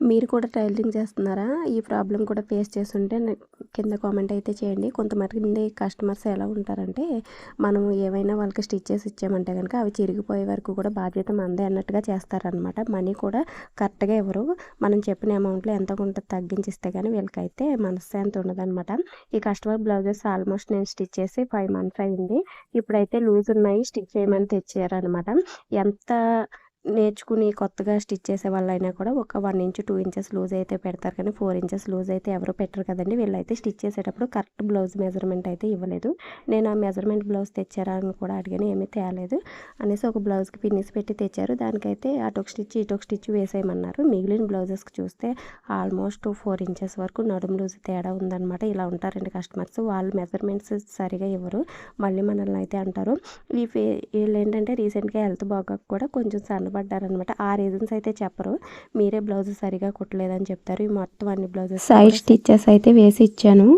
మీరు కూడా టైలరింగ్ చేస్తున్నారా? ఈ ప్రాబ్లం కూడా ఫేస్ చేస్తుంటే కింద కామెంట్ అయితే చేయండి. కొంతమంది కస్టమర్స్ ఎలా ఉంటారంటే మనం ఏవైనా వాళ్ళకి స్టిచ్చెస్ ఇచ్చామంటే కనుక అవి చిరిగిపోయే వరకు కూడా బాధ్యత మందే అన్నట్టుగా చేస్తారనమాట మనీ కూడా కరెక్ట్గా ఇవ్వరు. మనం చెప్పిన అమౌంట్లో ఎంత కొంత తగ్గించిస్తే కానీ వీళ్ళకైతే మనశ్శాంతి ఉండదన్నమాట. ఈ కస్టమర్ బ్లౌజెస్ ఆల్మోస్ట్ నేను స్టిచ్ చేసి ఫైవ్ మంత్స్ అయింది. ఇప్పుడైతే లూజ్ ఉన్నాయి. స్టిచ్ చేయమని తెచ్చారనమాట ఎంత నేర్చుకుని కొత్తగా స్టిచ్ చేసే వాళ్ళైనా కూడా ఒక one inch two inches loose అయితే పెడతారు కానీ ఫోర్ ఇంచెస్ లూజ్ అయితే ఎవరు పెట్టరు కదండి. వీళ్ళైతే స్టిచ్ చేసేటప్పుడు కరెక్ట్ బ్లౌజ్ మెజర్మెంట్ అయితే ఇవ్వలేదు. నేను ఆ మెజర్మెంట్ బ్లౌజ్ తెచ్చారా అని కూడా అడిగాను ఏమీ తేలేదు అనేసి ఒక బ్లౌజ్కి పిన్నిస్ పెట్టి తెచ్చారు. దానికైతే అటొక స్టిచ్ ఇటొక స్టిచ్ వేసేయమన్నారు. మిగిలిన బ్లౌజెస్కి చూస్తే ఆల్మోస్ట్ ఫోర్ ఇంచెస్ వరకు నడుము లూజ్ తేడా ఉందన్నమాట. ఇలా ఉంటారండి కస్టమర్స్. వాళ్ళు మెజర్మెంట్స్ సరిగా ఇవ్వరు. మళ్ళీ మనల్ని అయితే అంటారు. ఈ ఫే వీళ్ళు ఏంటంటే రీసెంట్గా హెల్త్ బాగోక కూడా కొంచెం సన్నబడ్డారనమాట ఆ రీజన్స్ అయితే చెప్పరు. మీరే బ్లౌజ్ సరిగా కుట్టలేదని చెప్తారు. ఈ మొత్తం అన్ని బ్లౌజెస్ సైడ్ స్టిచ్చెస్ అయితే వేసి ఇచ్చాను.